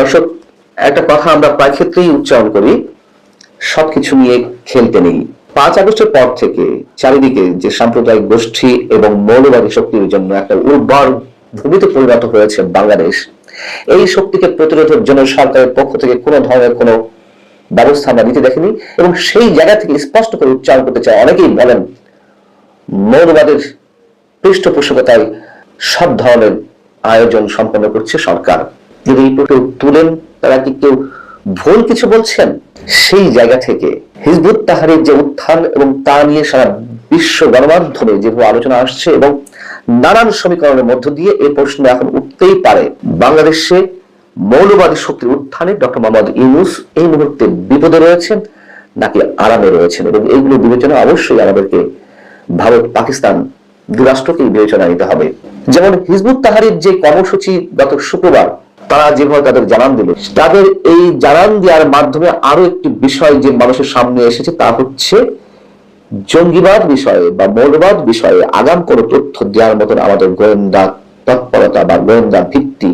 দর্শক, একটা কথা আমরা প্রায় ক্ষেত্রেই উচ্চারণ করি, সবকিছু নিয়ে খেলতে নেই। পাঁচ আগস্টের পর থেকে চারিদিকে যে সাম্প্রদায়িক গোষ্ঠী এবং মৌলবাদী শক্তির জন্য একটা উর্বর ভূমিতে পরিণত হয়েছে বাংলাদেশ, এই শক্তিকে প্রতিরোধের জন্য সরকারের পক্ষ থেকে কোনো ধরনের কোনো ব্যবস্থা আমরা নিতে দেখেনি এবং সেই জায়গা থেকে স্পষ্ট করে উচ্চারণ করতে চাই অনেকেই বলেন, মৌলবাদের পৃষ্ঠপোষকতায় সব ধরনের আয়োজন সম্পন্ন করছে সরকার। যদি এই তুলেন, তারা কি কেউ ভুল কিছু বলছেন? সেই জায়গা থেকে হিজবুত তাহারের যে উত্থান এবং তা নিয়ে সারা বিশ্ব গণমাধ্যমে যেভাবে আলোচনা আসছে এবং নানান সমীকরণের মধ্য দিয়ে এই প্রশ্ন এখন উঠতেই পারে। বাংলাদেশে মৌলবাদী শক্তির উত্থানে ডক্টর মোহাম্মদ ইউনুস এই মুহূর্তে বিপদে রয়েছেন নাকি আরামে রয়েছেন? এবং এইগুলো বিবেচনা অবশ্যই আমাদেরকে ভারত, পাকিস্তান দুরাষ্ট্রকেই বিবেচনা নিতে হবে। যেমন হিজবুত তাহারির যে কর্মসূচি গত শুক্রবার তারা যেভাবে তাদের জানান দিল, তাদের এই জানান দেওয়ার মাধ্যমে আরও একটি বিষয় যে মানুষের সামনে এসেছে তা হচ্ছে জঙ্গিবাদ বিষয়ে বা মৌলবাদ বিষয়ে আগাম কোনো তথ্য দেওয়ার মতন আমাদের গোয়েন্দা তৎপরতা বা গোয়েন্দা ভিত্তি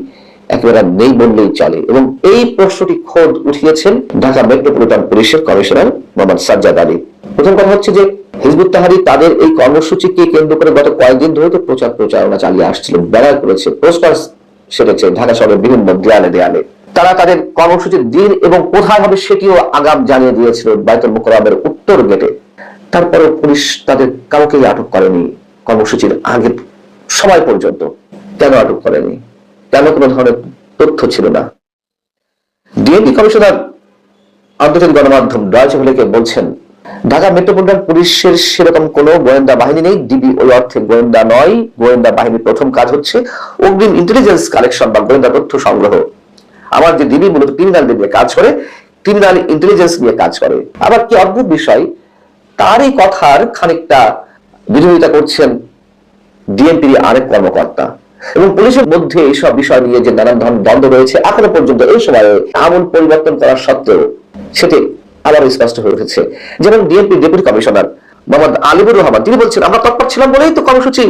একেবারে নেই বললেই চলে। এবং এই প্রশ্নটি খোদ উঠিয়েছেন ঢাকা মেট্রোপলিটন পুলিশের কমিশনার মোহাম্মদ সাজ্জাদ আলী। প্রথম কথা হচ্ছে যে হিজবুত তাহারি তাদের এই কর্মসূচিকে কেন্দ্র করে গত কয়েকদিন ধরে তো প্রচার প্রচারণা চালিয়ে আসছিল, ব্যানার করেছে, পোস্টার সেটেছে ঢাকা শহরের বিভিন্ন দেয়ালে দেয়ালে। তারা তাদের কর্মসূচির দিন এবং কোথায় হবে সেটিও আগাম জানিয়ে দিয়েছিল বাইতুল মুকরামের উত্তর গেটে। তারপরে পুলিশ তাদের কাউকেই আটক করেনি। কর্মসূচির আগে সময় পর্যন্ত কেন আটক করেনি? কেন কোনো ধরনের তথ্য ছিল না? ডিএনপি কমিশনার আন্তর্জাতিক গণমাধ্যম ডয়চে বলছেন ঢাকা মেট্রোপলিটন পুলিশের সেরকম কোনো গোয়েন্দা বাহিনী নেই। ডিবি ওই অর্থে গোয়েন্দা নয়। গোয়েন্দা বাহিনীর প্রথম কাজ হচ্ছে অগ্রিম ইন্টেলিজেন্স কালেকশন বা গোয়েন্দা তথ্য সংগ্রহ। আমার যে ডিবি মূলত ক্রিমিনালদের নিয়ে কাজ করে ক্রিমিনাল ইন্টেলিজেন্স নিয়ে কাজ করে। আবার কি অদ্ভুত বিষয়, তারই কথার খানিকটা বিরোধিতা করছেন ডিএমপির আরেক কর্মকর্তা। এবং পুলিশের মধ্যে এইসব বিষয় নিয়ে যে নানান ধরনের দ্বন্দ্ব রয়েছে, এখনও পর্যন্ত এই সময়ে আমূল পরিবর্তন করার সত্ত্বেও সেটি আবার স্পষ্ট হয়ে উঠেছে। যেমন DMP deputy commissioner Mohammad Alibur Rahman, তিনি বলছেন, আমরা তৎপর ছিলাম বলেই তো কর্মসূচি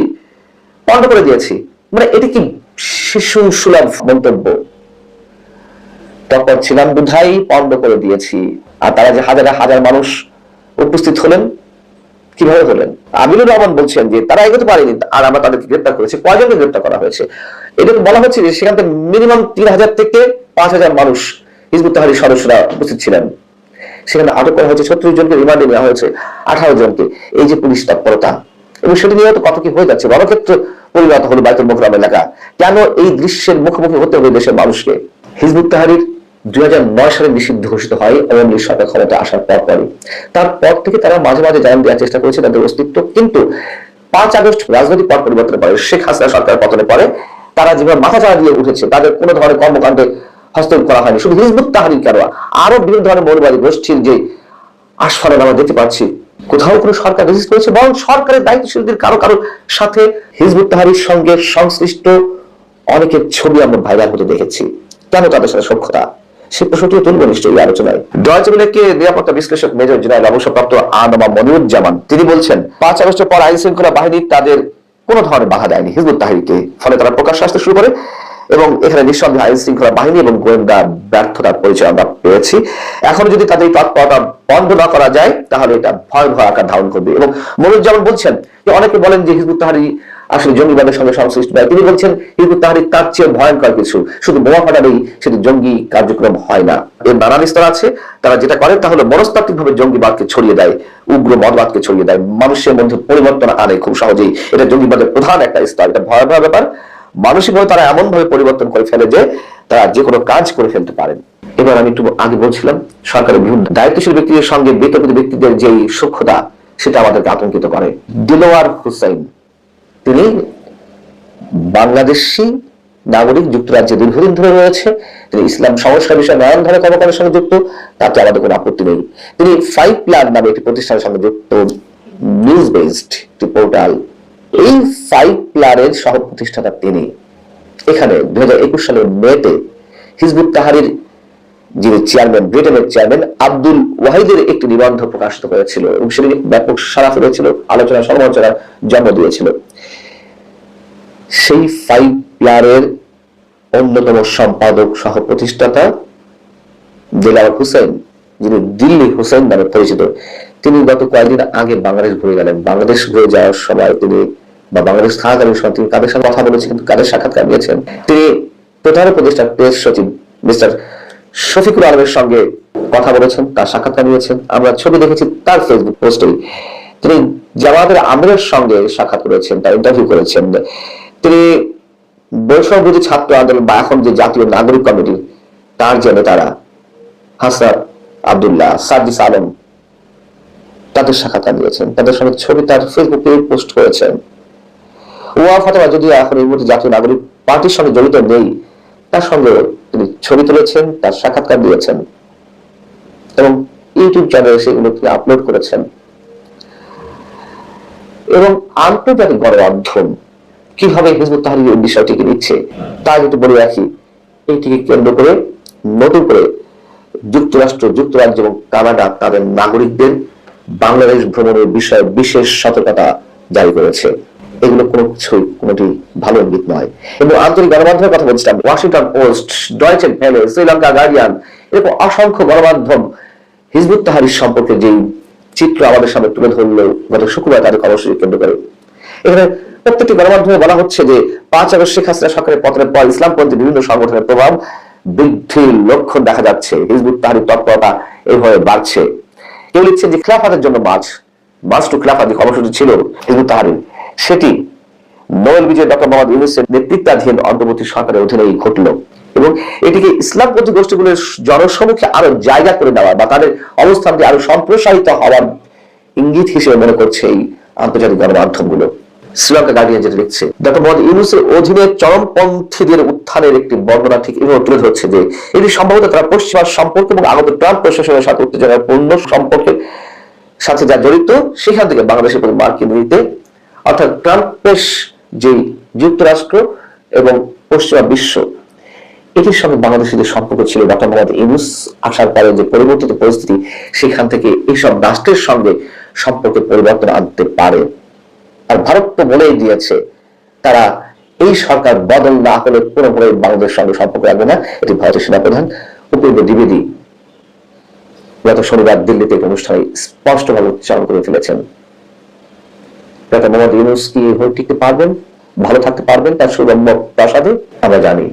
বন্ধ করে দিয়েছি। মানে এটি কি শিশু সুলভ মন্তব্য? তৎপর ছিলাম বুধাই, বন্ধ করে দিয়েছি। আর তারা যে হাজার হাজার মানুষ উপস্থিত হলেন, কীভাবে হলেন? আমিনুর রহমান বলছেন যে, তারা এগোতে পারেনি আর আমরা তাদেরকে গ্রেপ্তার করেছি। কয়জনকে গ্রেপ্তার করা হয়েছে? এটা বলা হচ্ছে যে, সেখান থেকে মিনিমাম তিন হাজার থেকে পাঁচ হাজার মানুষ হিজবুত তাহারির সদস্যরা উপস্থিত ছিলেন। সেখানে আটক করা হয়েছে ছত্রিশ জনকে রিমান্ডে নেওয়া হয়েছে আঠারো জনকে। এই যে পুলিশ তৎপরতা। এবং সেটি নিয়ে তো কত কি হয়ে যাচ্ছে? রণক্ষেত্র পরিণত হলো বাইতুল মোকরাম এলাকা। কেন এই দৃশ্যের মুখোমুখি হতে হবে দেশের মানুষকে? হিজবুত তাহারির দুই হাজার নয় সালে নিষিদ্ধ ঘোষিত হয় আওয়ামী লীগ সরকার ক্ষমতা আসার পর পরই। তারপর থেকে তারা মাঝে মাঝে জানান দেওয়ার চেষ্টা করেছে তাদের অস্তিত্ব। কিন্তু পাঁচ আগস্ট রাজনৈতিক পট পরিবর্তনের পরে শেখ হাসিনা সরকার পতনের পরে তারা যেভাবে মাথা চাড়া দিয়ে উঠেছে, তাদের কোনো ধরনের কর্মকাণ্ডে হস্তক্ষেপ করা হয়নি। শুধু হিজবুত তাহারির কেন আরও বিভিন্ন ধরনের মৌলবাদী গোষ্ঠীর যে আস্ফালন আমরা দেখতে পাচ্ছি, কোথাও কোনো সরকার রেজিস্ট করেছে বরং সরকারের দায়িত্বশীলদের কারও কারও সাথে হিজবুত তাহারির সঙ্গে সংশ্লিষ্ট অনেকের ছবি আমরা ভাইরাল হতে দেখেছি। কেন তাদের সাথে সক্ষতা সে প্রশ্নটিও তুলব নিশ্চয়ই আলোচনায়। ডয়চেবেলেকে নিরাপত্তা বিশ্লেষক মেজর জেনারেল অবসরপ্রাপ্ত আনমা মনিরুজ্জামান, তিনি বলছেন, পাঁচ আগস্টের পর আইন শৃঙ্খলা বাহিনী তাদের কোনো ধরনের বাধা দেয়নি হিজবুত তাহারিকে ফলে তারা প্রকাশ আসতে শুরু করে। এবং এখানে নিঃসন্দেহে আইন শৃঙ্খলা বাহিনী এবং গোয়েন্দা ব্যর্থতার পরিচয় আমরা পেয়েছি। এখন যদি তাদের তৎপরতা বন্ধ না করা যায়, তাহলে এটা ভয় ভয় আকার ধারণ করবে। এবং মনুজ্জামান বলছেন যে অনেকে বলেন যে হিজবুত তাহারি আসলে জঙ্গিবাদের সঙ্গে সংশ্লিষ্ট নয়। তিনি বলছেন হিজবুত তাহারি তার চেয়ে ভয়ঙ্কর কিছু। শুধু বোমা ফাটালেই সেটি জঙ্গি কার্যক্রম হয় না। এর নানান স্তর আছে। তারা যেটা করে তা হলো মনস্তাত্ত্বিক ভাবে জঙ্গিবাদকে ছড়িয়ে দেয়, উগ্র মতবাদকে ছড়িয়ে দেয়। মানুষের মধ্যে পরিবর্তন আনে খুব সহজেই। এটা জঙ্গিবাদের প্রধান একটা স্তর। এটা ভয়াবহ ব্যাপার। মানসিকভাবে তারা এমন ভাবে পরিবর্তন করে ফেলে যে তারা যে কোনো কাজ করে ফেলতে পারেন। এবার আমি একটু আগে বলছিলাম, সরকারের বিভিন্ন দায়িত্বশীল ব্যক্তিদের সঙ্গে বিতর্কিত ব্যক্তিদের যে সক্ষতা সেটা আমাদেরকে আতঙ্কিত করে। দিলোয়ার হুসাইন, তিনি বাংলাদেশি নাগরিক যুক্তরাজ্যে দীর্ঘদিন ধরে রয়েছে। তিনি ইসলাম সংস্কার বিষয়ে নানান ধরনের কর্মকাণ্ডের সঙ্গে যুক্ত তাতে আমাদের কোনো আপত্তি নেই। তিনি ফাইভ প্ল্যান নামে একটি প্রতিষ্ঠানের সঙ্গে যুক্ত নিউজ বেসড একটি পোর্টাল এই প্ল্যানের সহ প্রতিষ্ঠাতা তিনি। এখানে দুই সালের মেতে হিজবুত তাহারির যিনি চেয়ারম্যান ব্রিটেনের চেয়ারম্যান আব্দুল ওয়াহিদের একটি নিবন্ধ প্রকাশিত হয়েছিল এবং সেটি ব্যাপক সারা ফেলেছিল, আলোচনা, সমালোচনার জন্ম দিয়েছিল। সেই ফাইভ প্লারের অন্যতম সম্পাদক সহ প্রতিষ্ঠাতা দিলাওয়ার হুসেন, যিনি দিল্লি হুসেন নামে পরিচিত, তিনি গত কয়েকদিন আগে বাংলাদেশ ঘুরে গেলেন। বাংলাদেশ ঘুরে যাওয়ার সময় তিনি বা বাংলাদেশ থাকাকালীন সময় তিনি কাদের সাথে কথা বলেছেন কাদের সাক্ষাৎকার নিয়েছেন তিনি প্রধান উপদেষ্টা প্রেস সচিব মিস্টার শফিকুল আলমের সঙ্গে কথা বলেছেন, তার সাক্ষাৎকার নিয়েছেন আমরা ছবি দেখেছি তার ফেসবুক পোস্টেই তিনি জামাতের আমিরের সঙ্গে সাক্ষাৎ করেছেন, তার ইন্টারভিউ করেছেন। তিনি বৈষম্য বিরোধী ছাত্র আন্দোলন বা এখন যে জাতীয় নাগরিক কমিটি, তার যে নেতারা হাসান আব্দুল্লাহ, সার্জিস আলম, তাদের সাক্ষাৎকার দিয়েছেন তাদের সঙ্গে ছবি তার ফেসবুকে পোস্ট করেছেন। ওয়া ফাতেমা যদি এখন এই মুহূর্তে জাতীয় নাগরিক পার্টির সঙ্গে জড়িত নেই, তার সঙ্গে তিনি ছবি তুলেছেন, তার সাক্ষাৎকার দিয়েছেন এবং ইউটিউব চ্যানেলে সেগুলো তিনি আপলোড করেছেন। এবং আন্তর্জাতিক গণমাধ্যম কীভাবে হিজবুত তাহরির এই বিষয়টিকে নিচ্ছে, তা যদি বলে রাখি। এইটিকে কেন্দ্র করে, নতুন করে যুক্তরাষ্ট্র, যুক্তরাজ্য এবং কানাডা তাদের নাগরিকদের বাংলাদেশ ভ্রমণের বিষয়ে বিশেষ সতর্কতা জারি করেছে। এগুলো কোনো কিছুই, কোনোটি ভালো ইঙ্গিত নয়। এবং আন্তরিক গণমাধ্যমের কথা বলছিলাম Washington Post Deutsche Welle Sri Lanka Guardian এরকম অসংখ্য গণমাধ্যম হিজবুত তাহারির সম্পর্কে যেই চিত্র আমাদের সামনে তুলে ধরলো গত শুক্রবার তাদের কর্মসূচি কেন্দ্র করে। এখানে প্রত্যেকটি গণমাধ্যমে বলা হচ্ছে যে পাঁচ আগস্ট শেখ হাসিনা সরকারের পতনের পর ইসলামপন্থী বিভিন্ন সংগঠনের প্রভাব বৃদ্ধির লক্ষণ দেখা যাচ্ছে। হিজবুত তাহারির তৎপরতা এইভাবে বাড়ছে। কেউ লিখছে যে খিলাফাতের জন্য মাছ মাছ টু খিলাফাত যে কর্মসূচি ছিল হিজবুত তাহারির। সেটি নোবেল বিজয় ডক্টর মোহাম্মদ ইউনুসের নেতৃত্বাধীন অন্তর্বর্তী সরকারের অধীনেই ঘটল এবং এটিকে ইসলামপন্থী গোষ্ঠীগুলোর জনসমুখে আরও জায়গা করে দেওয়া বা তাদের অবস্থানটি আরও সম্প্রসারিত হওয়ার ইঙ্গিত হিসেবে মনে করছে এই আন্তর্জাতিক গণমাধ্যমগুলো। শ্রীলঙ্কা গার্ডিয়ান যেটা লিখছে ডক্টর মোহাম্মদ ইউনুসের অধীনে চরমপন্থীদের উত্থানের একটি বর্ণনা ঠিক এভাবে তুলে ধরছে যে এটি সম্ভবত তারা পশ্চিমার সম্পর্ক এবং আগত ট্রাম্প প্রশাসনের সাথে উত্তেজনার পূর্ণ সম্পর্কের সাথে যা জড়িত, সেখান থেকে বাংলাদেশের প্রতি মার্কিন নীতিতে অর্থাৎ ট্রাম্পের যে যুক্তরাষ্ট্র এবং পশ্চিমা বিশ্ব, এটির সঙ্গে বাংলাদেশের সম্পর্ক ছিল ডক্টর ইউনুস আসার পরে যে পরিবর্তিত পরিস্থিতি, সেখান থেকে এইসব রাষ্ট্রের সঙ্গে সম্পর্কে পরিবর্তন আনতে পারে। আর ভারত তো বলেই দিয়েছে, তারা এই সরকার বদল না হলে পুরোপুরি বাংলাদেশের সঙ্গে সম্পর্ক রাখবে না। এটি ভারতের সেনাপ্রধান উপেন্দ্র দ্বিবেদী গত শনিবার দিল্লিতে এক অনুষ্ঠানে স্পষ্টভাবে উচ্চারণ করে ফেলেছেন। ডক্টর মোহাম্মদ ইউনুস কি হয়ে টিকতে পারবেন, ভালো থাকতে পারবেন, তার সুগম্য প্রাসাদে, আমরা জানি।